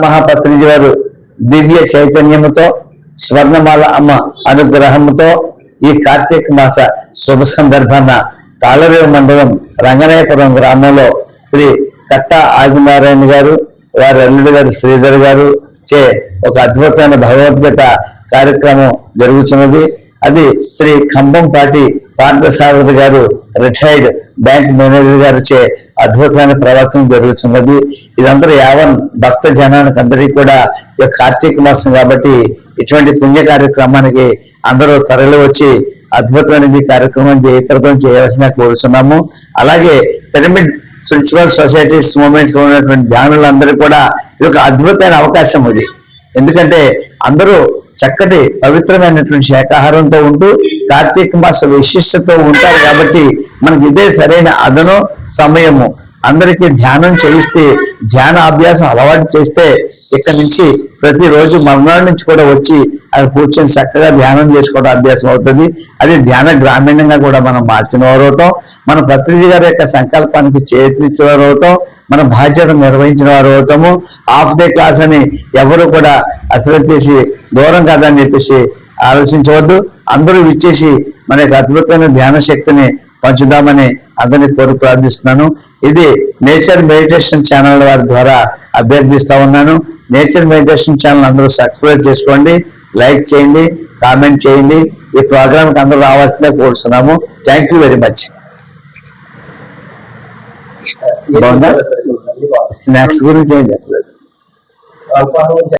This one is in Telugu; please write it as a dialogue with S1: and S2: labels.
S1: మహాపత్రిజీ వారు దివ్య చైతన్యముతో స్వర్ణమాల అమ్మ అనుగ్రహముతో ఈ కార్తీక మాస శుభ సందర్భాన తాళరేవు మండలం రంగనాయపురం గ్రామంలో శ్రీ కట్ట ఆదినారాయణ గారు వారి అల్లుడు గారు శ్రీధర్ గారు చే ఒక అద్భుతమైన భగవద్గీత కార్యక్రమం జరుగుతున్నది అది శ్రీ ఖంభంపాటి పార్థసారథ గారు రిటైర్డ్ బ్యాంక్ మేనేజర్ గారు చే అద్భుతమైన ప్రవర్తన జరుగుతున్నది. ఇదంతా యావన్ భక్త జనానికి అందరికీ కూడా ఈ కార్తీక మాసం కాబట్టి ఇటువంటి పుణ్య కార్యక్రమానికి అందరూ తరలి వచ్చి అద్భుతమైన కార్యక్రమం జయప్రదం చేయవలసిన కోరుతున్నాము అలాగే పిరమిడ్ ప్రిన్సిపల్ సొసైటీస్ మూమెంట్స్ ఉన్నటువంటి ధ్యానులందరూ కూడా ఇది ఒక అద్భుతమైన అవకాశం ఇది. ఎందుకంటే అందరూ చక్కటి పవిత్రమైనటువంటి శాకాహారంతో ఉంటూ కార్తీక మాస విశిష్టతో ఉంటారు కాబట్టి మనకి ఇదే సరైన అదను సమయము. అందరికీ ధ్యానం చేయిస్తే ధ్యాన అభ్యాసం అలవాటు చేస్తే ఇక్కడ నుంచి ప్రతిరోజు మర్నాడు నుంచి కూడా వచ్చి అది కూర్చొని చక్కగా ధ్యానం చేసుకోవడం అభ్యాసం అవుతుంది. అది ధ్యాన గ్రామీణంగా కూడా మనం మార్చిన వారు అవుతాం. మన ప్రతినిధి గారి యొక్క సంకల్పానికి చేతిచ్చిన వారు అవుతాం. మన బాధ్యత నిర్వహించిన వారు అవుతాము. హాఫ్ డే క్లాస్ అని ఎవరు కూడా అసలు చేసి దూరం కాదని చెప్పేసి ఆలోచించవద్దు. అందరూ ఇచ్చేసి మన యొక్క అద్భుతమైన ధ్యాన శక్తిని పంచుదామని అందరినీ కోరి ప్రార్థిస్తున్నాను. ఇది నేచర్ మెడిటేషన్ ఛానల్ వారి ద్వారా అభ్యర్థిస్తా ఉన్నాను. నేచర్ మెడిటేషన్ ఛానల్ అందరూ సబ్స్క్రైబ్ చేసుకోండి లైక్ చేయండి కామెంట్ చేయండి. ఈ ప్రోగ్రామ్కి అందరూ రావాల్సిందే కోరుతున్నాము. థ్యాంక్ యూ వెరీ మచ్ బాగుందా? స్నాక్స్ గురించి ఏం చెప్పలేదు.